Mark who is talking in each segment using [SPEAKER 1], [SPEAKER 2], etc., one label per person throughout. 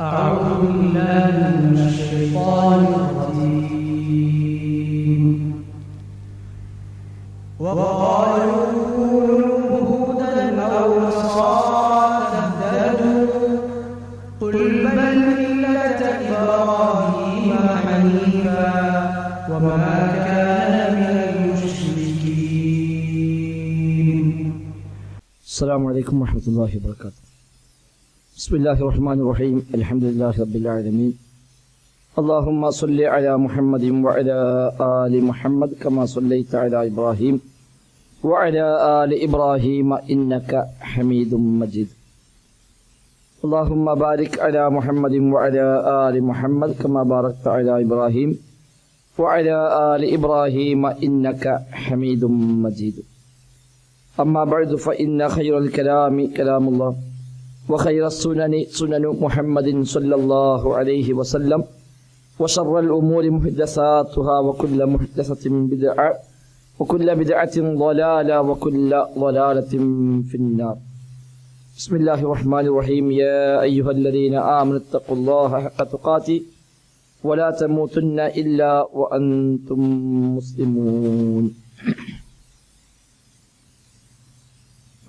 [SPEAKER 1] أعوذ بالله من الشيطان الرجيم. وقالوا كونوا هودا أو نصارى تهتدوا. قل بل ملة إبراهيم حنيفا وما كان من المشركين.
[SPEAKER 2] السلام عليكم ورحمة الله وبركاته. بسم الله الرحمن الرحيم. الحمد لله رب العالمين. اللهم صل على محمد وعلى آل محمد كما صليت على إبراهيم وعلى آل إبراهيم إنك حميد مجيد. اللهم بارك على محمد وعلى آل محمد كما باركت على إبراهيم وعلى آل إبراهيم إنك حميد مجيد. أما بعد فإن خير الكلام كلام الله. وخير السنن سنن محمد صلى الله عليه وسلم وشر الأمور محدثاتها وكل محدثة بدعة وكل بدعة ضلالة وكل ضلالة في النار بسم الله الرحمن الرحيم يا أيها الذين آمنوا اتقوا الله حق تقاته ولا تموتن إلا وأنتم مسلمون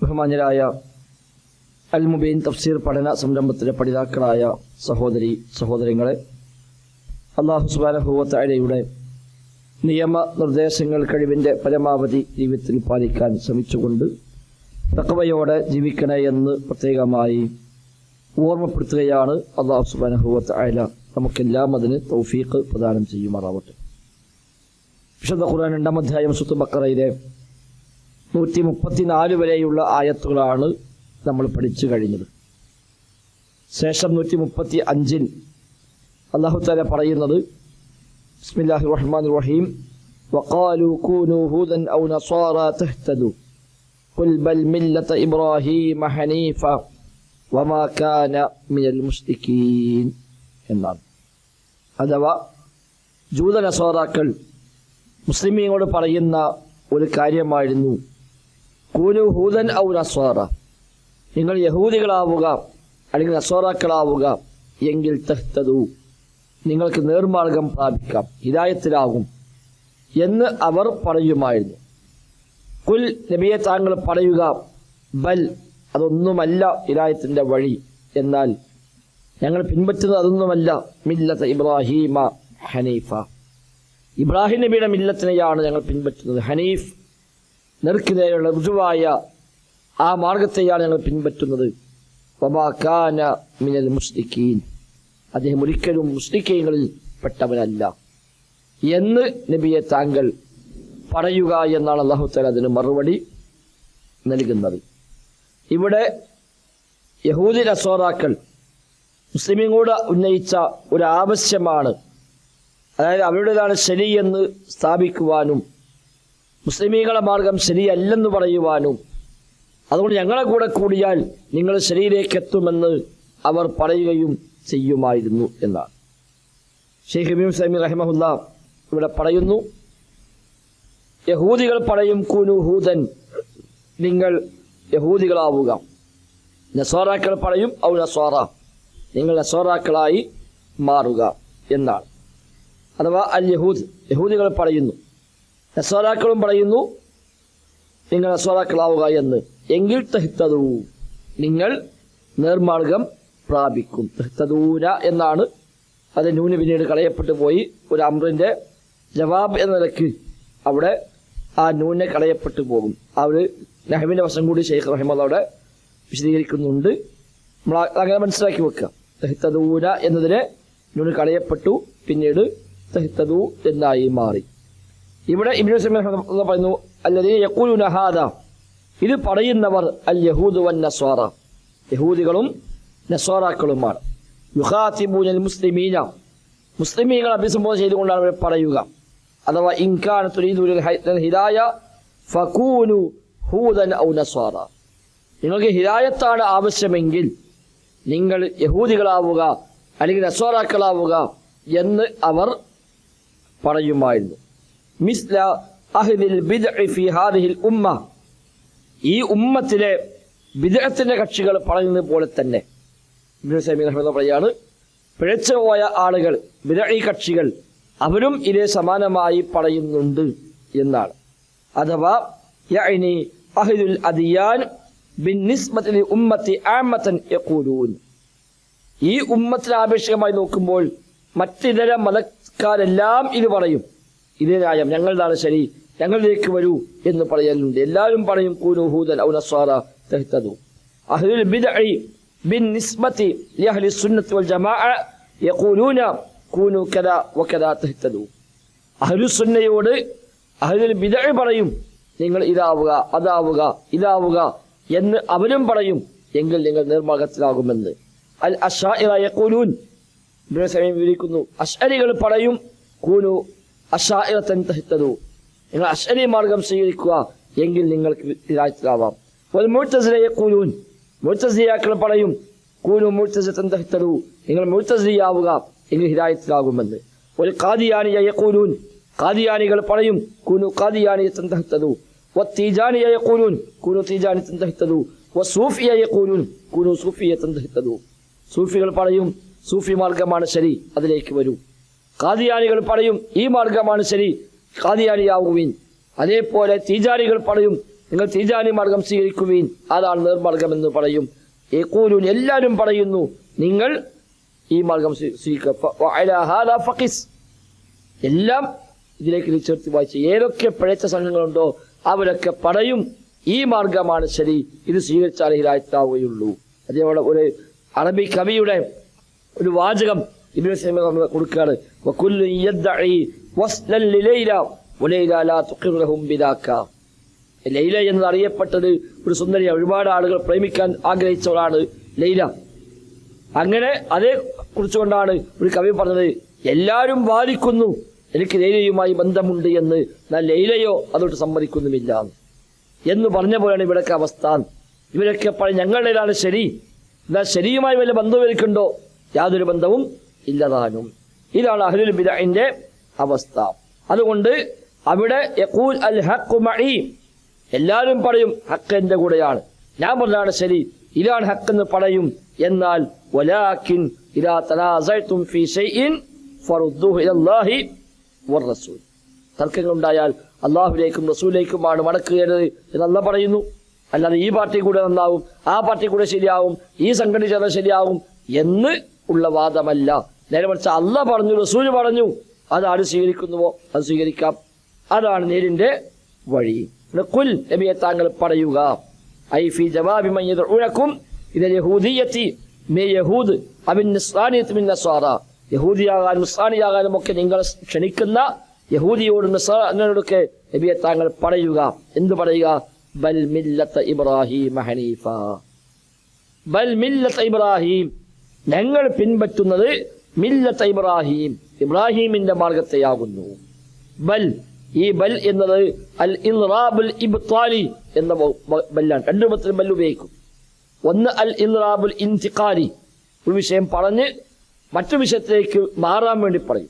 [SPEAKER 2] ബഹുമാന്യരായ അൽ മുബീൻ തഫ്സീർ പഠന സംരംഭത്തിലെ പഠിതാക്കളായ സഹോദരി സഹോദരങ്ങളെ അള്ളാഹു സുബാനഹുവത്തയുടെ നിയമ നിർദ്ദേശങ്ങൾ കഴിവിന്റെ പരമാവധി ജീവിതത്തിൽ പാലിക്കാൻ ശ്രമിച്ചുകൊണ്ട് തക്കവയോടെ ജീവിക്കണേ എന്ന് പ്രത്യേകമായി ഓർമ്മപ്പെടുത്തുകയാണ് അള്ളാഹു സുബാനഹുവത്ത് അയല നമുക്കെല്ലാം അതിന് തൗഫീഖ് പ്രദാനം ചെയ്യുമാറാവട്ടെ. വിശുദ്ധ ഖുർആൻ രണ്ടാം അധ്യായം സുത്ത് ബക്കറയിലെ നൂറ്റി മുപ്പത്തിനാല് വരെയുള്ള ആയത്തുകളാണ് നമ്മൾ പഠിച്ചു കഴിഞ്ഞത് ശേഷം നൂറ്റി മുപ്പത്തി അഞ്ചിൽ അള്ളാഹു താല പറയുന്നത് ബിസ്മില്ലാഹി റഹ്മാൻ റഹീം وقالوا كونوا هودا أو نصارى تهتدوا قل بل ملة إبراهيم حنيفا وما كان من المشركين എന്നാണ് അഥവാ ജൂത നസോറാക്കൾ മുസ്ലിമീങ്ങളോട് പറയുന്ന ഒരു കാര്യമായിരുന്നു കൂനു ഹൂദൻ ഔ നസ്വാറ നിങ്ങൾ യഹൂദികളാവുക അല്ലെങ്കിൽ അസോറാക്കളാവുക എങ്കിൽ തഹ്തതു നിങ്ങൾക്ക് നേർമാർഗം പ്രാപിക്കാം ഹിതായത്തിലാകും എന്ന് അവർ പറയുമായിരുന്നു. കുൽ നബിയെ താങ്കൾ പറയുക ബൽ അതൊന്നുമല്ല ഹിതായത്തിന്റെ വഴി എന്നാൽ ഞങ്ങൾ പിൻപറ്റുന്നത് അതൊന്നുമല്ല മില്ലത്ത് ഇബ്രാഹീമ ഹനീഫ. ഇബ്രാഹിം നബിയുടെ മില്ലത്തിനെയാണ് ഞങ്ങൾ പിൻപറ്റുന്നത്. ഹനീഫ് നെറുക്കിനെയുള്ള ഋജുവായ ആ മാർഗത്തെയാണ് ഞങ്ങൾ പിൻപറ്റുന്നത്. വബാക്കാന മിനൽ മുസ്ലിഖീൻ. അദ്ദേഹം ഒരിക്കലും മുസ്ലിഖീങ്ങളിൽ പെട്ടവനല്ല. എന്ന് നബിയെ താങ്കൾ പറയുക എന്നാണ് അള്ളാഹുത്തല അതിന് മറുപടി നൽകുന്നത്. ഇവിടെ യഹൂദി നസോറാക്കൾ മുസ്ലിമിങ്ങൂടെ ഉന്നയിച്ച ഒരു ആവശ്യമാണ് അതായത് അവരുടേതാണ് ശരിയെന്ന് സ്ഥാപിക്കുവാനും മുസ്ലിമീങ്ങളെ മാർഗം ശരിയല്ലെന്ന് പറയുവാനും അതുകൊണ്ട് ഞങ്ങളെ കൂടെ കൂടിയാൽ നിങ്ങൾ ശരീരേക്കെത്തുമെന്ന് അവർ പറയുകയും ചെയ്യുമായിരുന്നു എന്നാണ്. ഷെയ്ഖ് ഹമീം സൈമി റഹ്മുല്ല ഇവിടെ പറയുന്നു യഹൂദികൾ പറയും കുനു ഹൂദൻ. നിങ്ങൾ യഹൂദികളാവുക. നസോറാക്കൾ പറയും ഔ നസോറ നിങ്ങൾ നസോറാക്കളായി മാറുക എന്നാണ്. അഥവാ അൽ യഹൂദ് യഹൂദികൾ പറയുന്നു. നസോറാക്കളും പറയുന്നു നിങ്ങൾ നസോറാക്കളാവുക എന്ന്. എങ്കിൽ തെഹ്തദൂ നിങ്ങൾ നേർമാർഗം പ്രാപിക്കും. തെഹ്തദൂര എന്നാണ് അത് നൂന് പിന്നീട് കളയപ്പെട്ടു പോയി ഒരു അമ്രിന്റെ ജവാബ് എന്ന നിലയ്ക്ക് അവിടെ ആ നൂനെ കളയപ്പെട്ടു പോകും. ആ ഒരു നഹബിന്റെ വശം കൂടി ഷെയ്ഖ് റഹിമത് അവിടെ വിശദീകരിക്കുന്നുണ്ട്. നമ്മൾ അങ്ങനെ മനസ്സിലാക്കി വെക്കുക തെഹ്തദൂര എന്നതിനെ നൂന് കളയപ്പെട്ടു പിന്നീട് തെഹ്തദു എന്നായി മാറി. ഇവിടെ ഇബ്നു സമീർ പറയുന്നു അല്ലദീന യഖൂലുന ഹാദാ ഇത് പറയുന്നവർ അൽ യഹൂദു വൻ നസ്വാറ യഹൂദികളും നസ്വാറാക്കളുമാണ്. യുഖാതിബൂനൽ മുസ്ലിമീന. മുസ്ലിമീങ്ങളെ അഭിസംബോധന ചെയ്തുകൊണ്ടാണ് അവർ പറയുക. അഥവാ ഇൻകാൻ തുരീദുൽ ഹിദായ ഫകൂനു ഹൂദൻ ഔ നസ്വാറ. നിങ്ങൾക്ക് ഹിദായത്താണ് ആവശ്യമെങ്കിൽ നിങ്ങൾ യഹൂദികളാവുക അല്ലെങ്കിൽ നസ്വാറാക്കളാവുക എന്ന് അവർ പറയുമായിരുന്നു. മിസ്ല അഹ്ദിൽ ബിദ്അ ഫി ഹാദിഹിൽ ഉമ്മ. ഈ ഉമ്മത്തിലെ ബിദ്അത്തിന്റെ കക്ഷികൾ പറയുന്നത് പോലെ തന്നെ. ഇബ്നു സൈമി റഹ്മത്തുള്ളാഹി പറയാണ് പിഴച്ചുപോയ ആളുകൾ വിരഴി കക്ഷികൾ അവരും ഇതേ സമാനമായി പറയുന്നുണ്ട് എന്നാണ്. അഥവാ അദിയാൻ ഈ ഉമ്മത്തിന് ആപേക്ഷികമായി നോക്കുമ്പോൾ മറ്റിതര മതക്കാരെല്ലാം ഇത് പറയും. ഇതേ ന്യായം ഞങ്ങളുടെയാണ് ശരി ഞങ്ങളിലേക്ക് വരൂ എന്ന് പറയലുണ്ട്. എല്ലാവരും പറയും കൂനു ഹൂദൻ ഔ അഹ്ലുൽ ബിദ്അഇ ബിന്നിസ്ബത്തി ലി അഹ്ലി സുന്നത്തി വൽ ജമാഅ യഖൂലൂന കൂനു കദാ വകദാ തഹ്തദു. അഹ്ലുസ് സുന്നയോട് അഹ്ലുൽ ബിദ്അഇ പറയും നിങ്ങൾ ഇതാവുക അതാവുക ഇതാവുക എന്ന് അവരും പറയും എങ്കിൽ നിങ്ങൾ നിർമാർഗത്തിലാകുമെന്ന് അൽ സമയം വിവരിക്കുന്നു അഷ്അരികൾ പറയും കൂനു അഷാഇറത്തൻ തഹ്തദു. നിങ്ങൾ അഷ്അരി മാർഗം സ്വീകരിക്കുക എങ്കിൽ നിങ്ങൾക്ക് ഹിദായത്തിലാവാം വൽ മുഅ്തസില യഖൂലൂൻ മുഅ്തസിലിയാക്കൾ പറയും കൂനു മുഅ്തസിലത്തൻ തഹ്തദു നിങ്ങൾ മുഅ്തസിലിയാവുക എങ്കിൽ ഹിദായത്തിലാകുമെന്ന് ഒരു ഖാദിയാനിയ യഖൂലൂൻ ഖാദിയാനികൾ പറയും കൂനു ഖാദിയാനിയത്തൻ തഹ്തദു والتيجانية يقولون كونوا تيجانية تهتدوا والصوفية يقولون كونوا صوفية تهتدوا സൂഫികൾ പറയും സൂഫി മാർഗമാണ് ശരി അതിലേക്ക് വരൂ കാദിയാനികൾ പറയും ഈ മാർഗമാണ് ശരി കാദിയാനിയാവുവീൻ അതേപോലെ തീജാരികൾ പറയും നിങ്ങൾ തീജാനി മാർഗം സ്വീകരിക്കുകയും അതാണ് നേർമാർഗം എന്ന് പറയും. ഏക്കൂലൂൻ എല്ലാവരും പറയുന്നു നിങ്ങൾ ഈ മാർഗം സ്വീ- സ്വീകരിക്കുക എല്ലാം ഇതിലേക്ക് ചേർത്ത് വായിച്ച് ഏതൊക്കെ പിഴച്ച സംഘങ്ങളുണ്ടോ അവരൊക്കെ പറയും ഈ മാർഗമാണ് ശരി ഇത് സ്വീകരിച്ചാൽ ഹിരായത്താവുകയുള്ളൂ അതേപോലെ ഒരു അറബി കവിയുടെ ഒരു വാചകം നമ്മൾ കൊടുക്കുകയാണ്. വലൈല ലാ ബിദാക അറിയപ്പെട്ടത് ഒരു സുന്ദരി ഒരുപാട് ആളുകൾ പ്രേമിക്കാൻ ആഗ്രഹിച്ചവളാണ് ലൈല. അങ്ങനെ അതേ കുറിച്ചുകൊണ്ടാണ് ഒരു കവി പറഞ്ഞത് എല്ലാവരും വാദിക്കുന്നു എനിക്ക് ലൈലയുമായി ബന്ധമുണ്ട് എന്ന്. ഞാൻ ലൈലയോ അതോട്ട് സമ്മതിക്കുന്നുമില്ല. എന്ന് പറഞ്ഞ പോലെയാണ് ഇവിടൊക്കെ അവസ്ഥ. ഇവരൊക്കെ പറയും ഞങ്ങളുടേതാണ് ശരി. എന്നാൽ ശരിയുമായി വല്ല ബന്ധം ഇവർക്കുണ്ടോ? യാതൊരു ബന്ധവും ഇല്ലതാനും ഇതാണ് അഹ്ലുൽ ബിദഅന്റെ അവസ്ഥ. അതുകൊണ്ട് അവിടെ യഖൂൽ അൽ ഹഖ് മഈ. എല്ലാവരും പറയും ഹഖ് എന്റെ കൂടെയാണ്. ഞാൻ പറഞ്ഞാണ് ശരി. ഇതാണ് ഹഖ് എന്ന് പറയും. എന്നാൽ വലാക്കിൻ ഇലാ തനാസഅതും ഫീ ഷൈഇൻ ഫറുദ്ദൂഹു ഇലല്ലാഹി റസൂൽ. തർക്കങ്ങൾ ഉണ്ടായാൽ അള്ളാഹുലേക്കും റസൂലേക്കുമാണ് മടക്കുകയത് എന്നല്ല പറയുന്നു. അല്ലാതെ ഈ പാർട്ടി കൂടെ നന്നാവും ആ പാർട്ടി കൂടെ ശരിയാവും ഈ സംഘടന ചേർന്നാൽ ശരിയാവും എന്ന് ഉള്ള വാദമല്ല. നേരെ മറിച്ച് അല്ല പറഞ്ഞു റസൂൽ പറഞ്ഞു അതാണ് സ്വീകരിക്കുന്നുവോ അത് സ്വീകരിക്കാം. അതാണ് നേരിന്റെ വഴി. കുൽ നബിയെ താങ്കൾ പറയുക. ഐ ഫി ജവാബി യദ്ഉനകും ഇദൽ യഹൂദിയത്തി. മേ യഹൂദ് അബിൻ നിസ്റാനിയത്ത് മിൻ നസ്വാറ. യഹൂദിയാകാനും നിസ്റാനിയാകാനും ഒക്കെ നിങ്ങൾ ക്ഷണിക്കുന്ന യഹൂദിയോടും നിസ്ലാനോടൊക്കെ നബിയെ താങ്കൾ പറയുക. എന്ത് പറയുക? ബൽ മില്ലത്ത ഇബ്രാഹിം ഹനീഫ. ബൽ മില്ലത്ത ഇബ്രാഹിം ഞങ്ങൾ പിൻപറ്റുന്നത് മില്ലത്ത ഇബ്രാഹിം. ഇബ്രാഹിമിന്റെ മാർഗത്തെയാകുന്നു ബൽ ഈ ബൽ എന്നത് അൽ ഇൻറാബുൽ ഇബ്താലി എന്ന ബല്ലാണ്. രണ്ടു രൂപത്തിൽ ബൽ ഉപയോഗിക്കും. ഒന്ന് അൽ ഇൻറാബുൽ ഇൻതിഖാലി. ഒരു വിഷയം പറഞ്ഞ് മറ്റു വിഷയത്തിലേക്ക് മാറാൻ വേണ്ടി പറയും.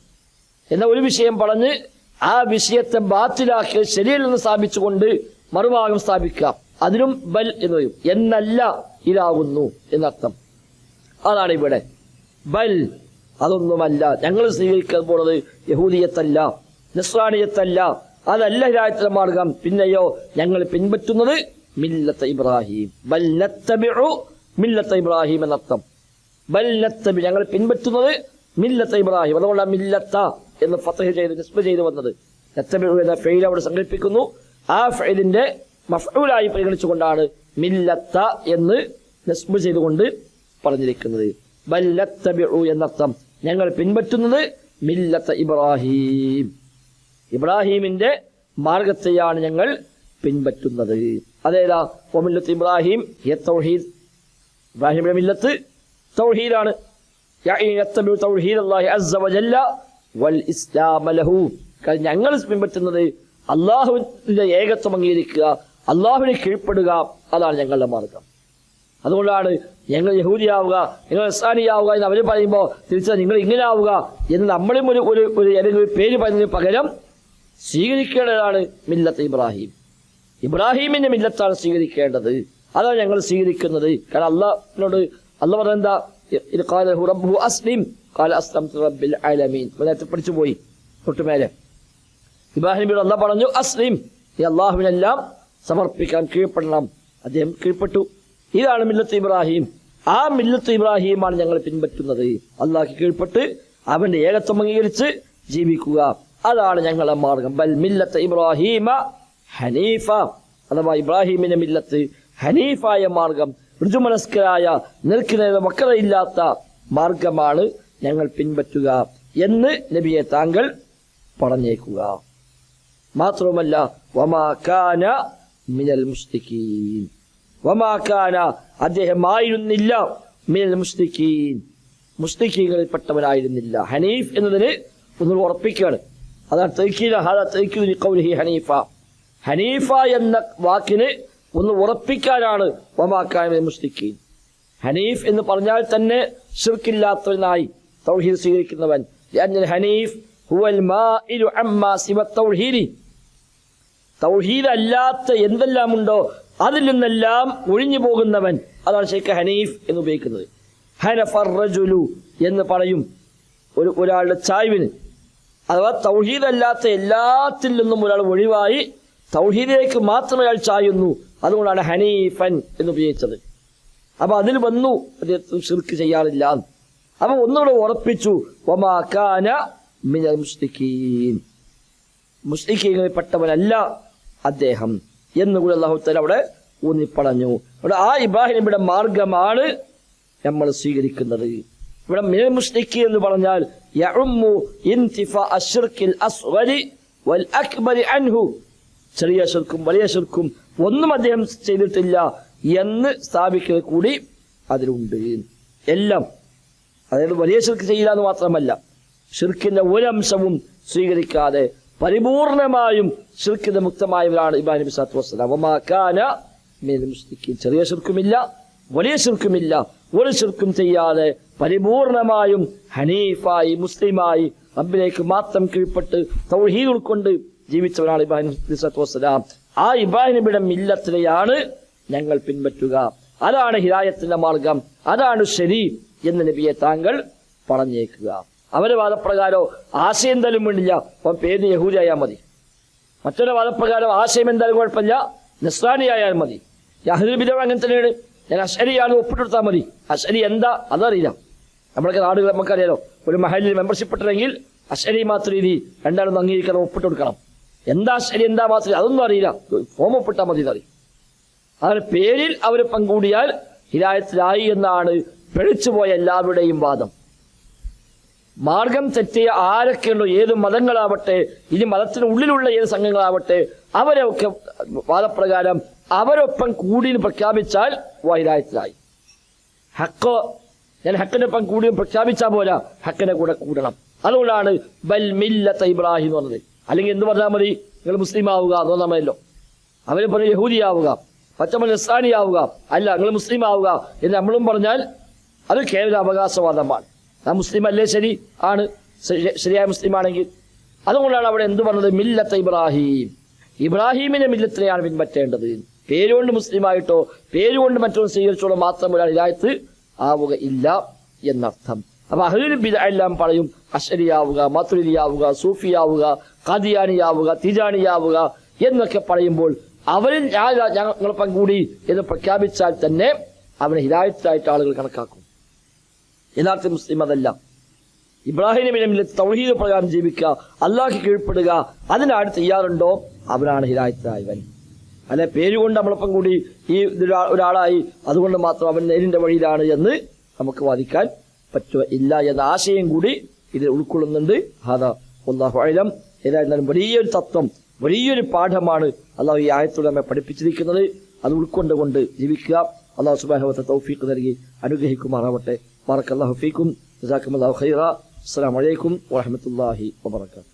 [SPEAKER 2] എന്നാൽ ഒരു വിഷയം പറഞ്ഞ് ആ വിഷയത്തെ ബാത്തിലാക്കി ശരിയിൽ നിന്ന് സ്ഥാപിച്ചുകൊണ്ട് മറുഭാഗം സ്ഥാപിക്കാം. അതിനും ബൽ എന്ന് പറയും. എന്നല്ല ഇതാകുന്നു എന്നർത്ഥം. അതാണ് ഇവിടെ. ബൽ അതൊന്നുമല്ല. ഞങ്ങൾ സ്വീകരിക്കാൻ പോണത് യഹൂദിയത്തല്ല നിസ്രാണിയത്തല്ല. അതല്ല ഹിദായത്തിന്റെ മാർഗം. പിന്നെയോ ഞങ്ങൾ പിൻപറ്റുന്നത് മില്ലത്ത ഇബ്രാഹിം. ബൽ മില്ലത്ത ഇബ്രാഹിം എന്നർത്ഥം. ബൽ ഞങ്ങൾ പിൻപറ്റുന്നത് മില്ലത്ത ഇബ്രാഹിം. അതുകൊണ്ട് മില്ലത്ത എന്ന് ഫത്തഹ് ചെയ്ത് നിസ്ബ ചെയ്ത് വന്നത്. നത്തബിഉ എന്ന ഫെയിൽ അവിടെ സങ്കല്പിക്കുന്നു. ആ ഫെയിലിന്റെ മഫൂലായി പരിഗണിച്ചുകൊണ്ടാണ് മില്ലത്ത എന്ന് നിസ്ബ ചെയ്തുകൊണ്ട് പറഞ്ഞിരിക്കുന്നത്. എന്നർത്ഥം ഞങ്ങൾ പിൻപറ്റുന്നത് മില്ലത്ത ഇബ്രാഹിം. ഇബ്രാഹീമിന്റെ മാർഗത്തെയാണ് ഞങ്ങൾ പിൻപറ്റുന്നത്. അതേതാ? ഒമില്ലത്ത് ഇബ്രാഹിം യ തൗഹീദ്. ഇബ്രാഹിമിന്റെ മില്ലത്ത് തൗഹീദാണ്. ഞങ്ങൾ പിൻപറ്റുന്നത് അള്ളാഹുവിന്റെ ഏകത്വം അംഗീകരിക്കുക അള്ളാഹുവിനെ കീഴ്പ്പെടുക അതാണ് ഞങ്ങളുടെ മാർഗം. അതുകൊണ്ടാണ് ഞങ്ങൾ യഹൂദിയാവുക നിങ്ങൾ ഇസ്ലാനിയാവുക എന്ന് അവർ പറയുമ്പോൾ തിരിച്ച് നിങ്ങൾ ഇങ്ങനെ ആവുക എന്ന് നമ്മളും ഒരു ഒരു ഒരു ഏതെങ്കിലും ഒരു പേര് പറയുന്നതിന് പകരം സ്വീകരിക്കേണ്ടതാണ് മില്ലത്ത് ഇബ്രാഹിം. ഇബ്രാഹിമിന്റെ മില്ലത്താണ് സ്വീകരിക്കേണ്ടത്. അതാണ് ഞങ്ങൾ സ്വീകരിക്കുന്നത്. കാരണം അള്ളാഹിനോട് അല്ല പറഞ്ഞെന്താ ലഹു അസ്ലിം കാല അസ്ലം റബ്ബിൽ ആലമീൻ നേരത്തെ പഠിച്ചു പോയി തൊട്ടുമേലെ. ഇബ്രാഹിം അല്ല പറഞ്ഞു അസ്ലിം ഈ അള്ളാഹുവിനെല്ലാം സമർപ്പിക്കാൻ കീഴ്പ്പെടണം. അദ്ദേഹം കീഴ്പ്പെട്ടു. ഇതാണ് മില്ലത്ത് ഇബ്രാഹിം. ആ മില്ലത്ത് ഇബ്രാഹിമാണ് ഞങ്ങൾ പിൻപറ്റുന്നത്. അള്ളാഹ് കീഴ്പ്പെട്ട് അവന്റെ ഏകത്വം അംഗീകരിച്ച് ജീവിക്കുക. അതാണ് ഞങ്ങളെ മാർഗം. ബൽ മില്ലത്ത് ഇബ്രാഹിമ ഹനീഫ. അഥവാ ഇബ്രാഹിമിന്റെ മില്ലത്ത് ഹനീഫായ മാർഗം. ഋജുമനസ്കരായ നിൽക്കുന്ന വക്രയില്ലാത്ത മാർഗമാണ് ഞങ്ങൾ പിൻപറ്റുക എന്ന് നബിയെ താങ്കൾ പറഞ്ഞേക്കുക. മാത്രവുമല്ല വമാകാന മിനൽ വമാക്കാന അദ്ദേഹം ആയിരുന്നില്ല മിനൽ മുസ്ലിഖീൻ. മുസ്ലിഖീങ്ങളിൽപ്പെട്ടവനായിരുന്നില്ല. ഹനീഫ് എന്നതിന് ഒന്ന് ഉറപ്പിക്കുകയാണ്. അതാണ് തെയ്ക്കീന ഹാദ തെയ്ക്കുനി ഹനീഫ. ഹനീഫ എന്ന വാക്കിന് ഒന്ന് ഉറപ്പിക്കാനാണ് വമാക്കാന മുസ്ലിഖീൻ. ഹനീഫ് എന്ന് പറഞ്ഞാൽ തന്നെ ഷിർക്കില്ലാത്തവനായി തൗഹീദ് സ്വീകരിക്കുന്നവൻ. ഹനീഫ് ഹുവൽ മാ ഇലു അമ്മ സിവ അല്ലാത്ത എന്തെല്ലാം ഉണ്ടോ അതിൽ നിന്നെല്ലാം ഒഴിഞ്ഞു പോകുന്നവൻ അതാണ് ഷെയ്ഖ് ഹനീഫ് എന്ന് ഉപയോഗിക്കുന്നത്. ഹനഫർ റജുലു എന്ന് പറയും ഒരു ഒരാളുടെ ചായ്വിന്. അഥവാ തൗഹീദ് അല്ലാത്ത എല്ലാത്തിൽ നിന്നും ഒരാൾ ഒഴിവായി തൗഹീദിലേക്ക് മാത്രം അയാൾ ചായുന്നു അതുകൊണ്ടാണ് ഹനീഫൻ എന്ന് ഉപയോഗിച്ചത്. അപ്പൊ അതിൽ വന്നു ശിർക്ക് ചെയ്യാറില്ല. അപ്പൊ ഒന്നുകൂടെ ഉറപ്പിച്ചു ഒമാക്കാന മിനൽ മുസ്ലിക്കീൻ മുസ്ലിക്കീങ്ങളിൽപ്പെട്ടവനല്ല അദ്ദേഹം എന്നുകൂടി അള്ളാഹുത്തല അവിടെ ഊന്നിപ്പറഞ്ഞു. അവിടെ ആ ഇബ്രാഹിമിയുടെ മാർഗമാണ് നമ്മൾ സ്വീകരിക്കുന്നത്. ഇവിടെ മിനൽ എന്ന് പറഞ്ഞാൽ ഇൻതിഫ വൽ അൻഹു. ചെറിയ ശിർക്കും വലിയ ശിർക്കും ഒന്നും അദ്ദേഹം ചെയ്തിട്ടില്ല എന്ന് സ്ഥാപിക്കുക കൂടി അതിലുണ്ട്. എല്ലാം അതായത് വലിയ ശിർക്ക് ചെയ്യില്ല എന്ന് മാത്രമല്ല ഷിർക്കിന്റെ ഒരംശവും സ്വീകരിക്കാതെ പരിപൂർണമായും ഷിർക്കിന് മുക്തമായവരാണ് ഇബ്രാഹിം നബി സാത്തു വസ്സലാം. മുസ്തിക്കും ചെറിയ ശിർക്കുമില്ല വലിയ ശിർക്കുമില്ല. ഒരു ശിർക്കും ചെയ്യാതെ പരിപൂർണമായും ഹനീഫായി മുസ്ലിമായി റബ്ബിലേക്ക് മാത്രം കീഴ്പ്പെട്ട് തൗഹീദ് ഉൾക്കൊണ്ട് ജീവിച്ചവരാണ് ഇബ്രാഹിം നബി സാത്തു വസ്സലാം. ആ ഇബ്രാഹിം നബിയുടെ മില്ലത്തിനെയാണ് ഞങ്ങൾ പിൻപറ്റുക. അതാണ് ഹിദായത്തിന്റെ മാർഗം. അതാണ് ശരി എന്ന് നബിയെ താങ്കൾ പറഞ്ഞേക്കുക. അവരെ വാദപ്രകാരം ആശയം എന്തായാലും വേണ്ടില്ല. അപ്പം പേര് യഹൂദിയായാൽ മതി. മറ്റൊരു വാദപ്രകാരം ആശയം എന്തായാലും കുഴപ്പമില്ല. നസ്രാനി ആയാൽ മതി യാഹുദ് ബിദം അങ്ങനെ തന്നെയാണ്. ഞാൻ അശ്വരിയാണ് ഒപ്പിട്ടെടുത്താൽ മതി. അശ്വരി എന്താ? അതറിയില്ല. നമ്മളൊക്കെ നാടുകൾ നമുക്കറിയാലോ. ഒരു മഹലിൽ മെമ്പർഷിപ്പ് ഇട്ടില്ലെങ്കിൽ അശ്വരി മാത്രം രീതി രണ്ടാളും അംഗീകരിക്കണം ഒപ്പിട്ട് കൊടുക്കണം എന്താ ശരി എന്താ മാത്രം? അതൊന്നും അറിയില്ല. ഫോം ഒപ്പിട്ടാൽ മതി എന്നറിയും അതിന് പേരിൽ അവർ പങ്കുകൂടിയാൽ ഹിരായത്തിലായി എന്നാണ് പിഴച്ചുപോയ എല്ലാവരുടെയും വാദം. മാർഗം തെറ്റിയ ആരൊക്കെയുണ്ടോ ഏത് മതങ്ങളാവട്ടെ ഇനി മതത്തിന് ഉള്ളിലുള്ള ഏത് സംഘങ്ങളാവട്ടെ അവരൊക്കെ വാദപ്രകാരം അവരൊപ്പം കൂടി പ്രഖ്യാപിച്ചാൽ വൈരായത്തിലായി ഹക്കോ ഞാൻ ഹക്കിനൊപ്പം കൂടി പ്രഖ്യാപിച്ചാൽ പോരാ ഹക്കിനെ കൂടെ കൂടണം. അതുകൊണ്ടാണ് ബൽ മില്ലത്ത ഇബ്രാഹിം എന്ന് പറഞ്ഞത്. അല്ലെങ്കിൽ എന്ത് പറഞ്ഞാൽ മതി? നിങ്ങൾ മുസ്ലിം ആവുക എന്ന് പറഞ്ഞാൽ മതിയല്ലോ അവർ പറഞ്ഞു യഹൂദിയാവുക പച്ചമ ഇസ്ലാനിയാവുക അല്ല നിങ്ങൾ മുസ്ലിം ആവുക എന്ന് നമ്മളും പറഞ്ഞാൽ അത് കേവല അവകാശവാദമാണ്. ആ മുസ്ലിം അല്ലേ ശരി? ആണ്. ശരിയായ മുസ്ലിം ആണെങ്കിൽ. അതുകൊണ്ടാണ് അവിടെ എന്ത് പറഞ്ഞത്? മില്ലത്ത് ഇബ്രാഹിം. ഇബ്രാഹിമിന്റെ മില്ലത്തിനെയാണ് പിൻപറ്റേണ്ടത്. പേരുകൊണ്ട് മുസ്ലിമായിട്ടോ പേരുകൊണ്ട് മറ്റൊന്ന് സ്വീകരിച്ചോളോ മാത്രം ഒരാൾ ഇതായത്ത് ആവുക ഇല്ല എന്നർത്ഥം. അപ്പൊ അഹ്ലുൽ ബിദ എല്ലാം പറയും അശ്വരിയാവുക മത്തുരിയാവുക സൂഫിയാവുക ഖാദിയാനിയാവുക തിജാനിയാവുക എന്നൊക്കെ പറയുമ്പോൾ അവരിൽ ഞങ്ങൾ പങ്കൂടി എന്ന് പ്രഖ്യാപിച്ചാൽ തന്നെ അവനെ ഹിതായത്തായിട്ട് ആളുകൾ കണക്കാക്കും. യഥാർത്ഥ മുസ്ലിം അതല്ല. ഇബ്രാഹിം നബിനെ തൗഹീദ് പ്രകാരം ജീവിക്കുക അള്ളാഹ് കീഴ്പ്പെടുക അതിനാട് ചെയ്യാറുണ്ടോ അവനാണ് ഹിരായത്തായവൻ അല്ലെ പേരുകൊണ്ട് നമ്മളൊപ്പം കൂടി ഈ ഒരാളായി അതുകൊണ്ട് മാത്രം അവൻ നേരിന്റെ വഴിയിലാണ് എന്ന് നമുക്ക് വാദിക്കാൻ പറ്റുക ഇല്ല എന്ന ആശയം കൂടി ഇതിൽ ഉൾക്കൊള്ളുന്നുണ്ട്. അള്ളാഹു അലം. ഏതായിരുന്നാലും വലിയൊരു തത്വം വലിയൊരു പാഠമാണ് അള്ളാഹു ഈ ആയത്തോടെ നമ്മെ പഠിപ്പിച്ചിരിക്കുന്നത്. അത് ഉൾക്കൊണ്ടുകൊണ്ട് ജീവിക്കുക. അള്ളാഹു സുബാഹവത്തെ തൗഫീഖ് നൽകി അനുഗ്രഹിക്കുമാറാവട്ടെ. بارك الله فيكم. جزاكم الله خيرا. السلام عليكم ورحمة الله وبركاته.